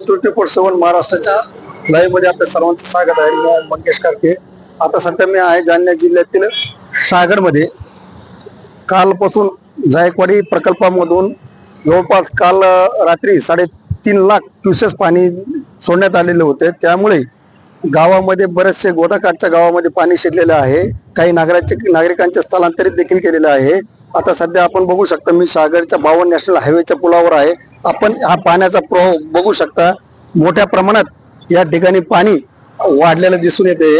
Twenty सेवन महाराष्ट्राच्या live आपल्या सर्वांचं स्वागत आहे. मी मंगेश कारके. आता सध्या मी आहे जालना जिल्ह्यातील शहागडमध्ये. कालपासून जायकवाडी प्रकल्पामधून जवळपास काल रात्री साडेतीन लाख क्युसेस पाणी सोडण्यात आलेले होते. त्यामुळे गावामध्ये बरेचसे गोदाकाठच्या गावामध्ये पाणी शिरलेलं आहे. काही नागराचे नागरिकांचे स्थलांतरित देखील केलेलं आहे. आता सध्या आपण बघू शकता मी सागरच्या बावन नॅशनल हायवेच्या पुलावर आहे. आपण हा पाण्याचा प्रवाह बघू शकता. मोठ्या प्रमाणात या ठिकाणी पाणी वाढलेलं दिसून येते.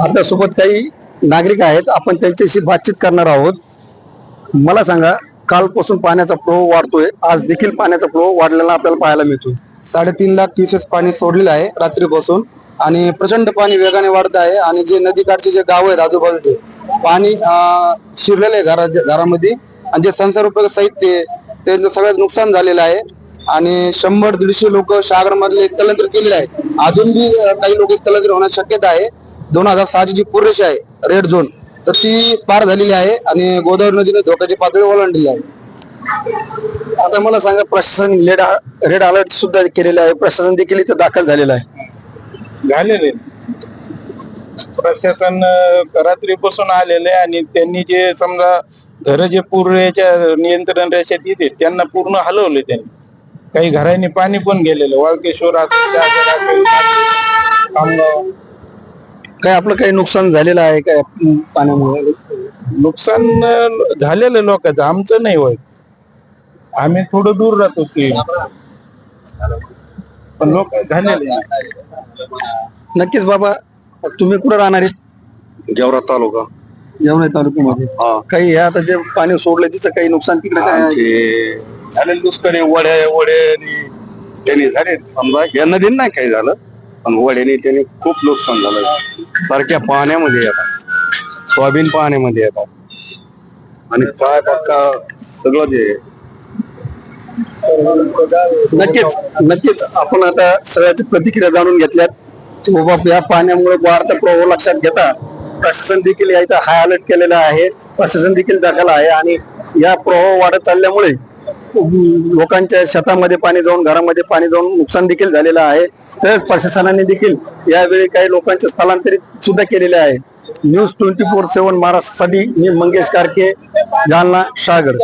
आपल्यासोबत काही नागरिक आहेत. आपण त्यांच्याशी बातचीत करणार आहोत. मला सांगा कालपासून पाण्याचा प्रवाह वाढतोय. आज देखील पाण्याचा प्रवाह वाढलेला आपल्याला पाहायला मिळतो साडेतीन लाख क्युसेस पाणी सोडलेलं आहे रात्रीपासून. आणि प्रचंड पाणी वेगाने वाढत आहे. आणि जे नदीकाठचे जे गाव आहेत आजूबाजूचे पाणी शिरलेलं आहे घरा घरामध्ये. आणि जे संसार साहित्य त्यांचं सगळ्यात नुकसान झालेलं आहे. आणि शंभर दीडशे लोक शहागड स्थलांतर केलेले आहे. अजून बी काही लोक स्थलांतर होण्याची शक्यता आहे. दोन हजार सहाची जी पूर्रेषा आहे रेड झोन तर ती पार झालेली आहे आणि गोदावरी नदीने धोक्याची पातळी ओलांडलेली आहे. आता मला सांगा प्रशासन रेड रेड अलर्ट सुद्धा केलेलं आहे. प्रशासन देखील इथं दाखल झालेलं आहे. झालेले प्रशासन अं, रात्रीपासून आलेले आहे आणि त्यांनी जे समजा घर जे पूर्वेच्या नियंत्रण रेषेत येते त्यांना पूर्ण हलवले त्यांनी. काही घरांनी पाणी पण गेलेलं वाळकेश्वर खामगाव. काय आपलं काही नुकसान झालेलं आहे काय पाण्यामुळे? नुकसान झालेलं लोकांचं आमचं नाही होत. आम्ही थोडं दूर राहतो ते. पण लोक झालेले नक्कीच बाबा तुम्ही कुठं राहणार आहेत गेवरा तालुका. येवणे तालुक्यामध्ये. हा. काही हे आता जे पाणी सोडलं तिचं काही नुकसान तिकडे काय आहे? आमचे झाले नुसतं वड्या वड्याने त्यांनी झाले. समजा या नदीने नाही काही झालं. पण वड्याने त्यांनी खूप नुकसान झालं. सारख्या पाण्यामध्ये येतात. सोयाबीन पाण्यामध्ये येतात. आणि काय पक्का सगळं जे नक्कीच नक्कीच. आपण आता सगळ्याची प्रतिक्रिया जाणून घेतल्यात. बाप या पाण्यामुळे वाढता प्रवाह लक्षात घेता प्रशासन देखील या इथं हाय अलर्ट केलेला आहे. प्रशासन देखील दाखल आहे आणि या प्रवाह वाढत चालल्यामुळे लोकांच्या शेतामध्ये पाणी जाऊन घरामध्ये पाणी जाऊन नुकसान देखील झालेलं आहे. तसेच प्रशासनाने देखील यावेळी काही लोकांचे स्थलांतरित सुद्धा केलेले आहे. न्यूज ट्वेंटी फोर सेव्हन महाराष्ट्रासाठी मी मंगेश कारके जालना सागर.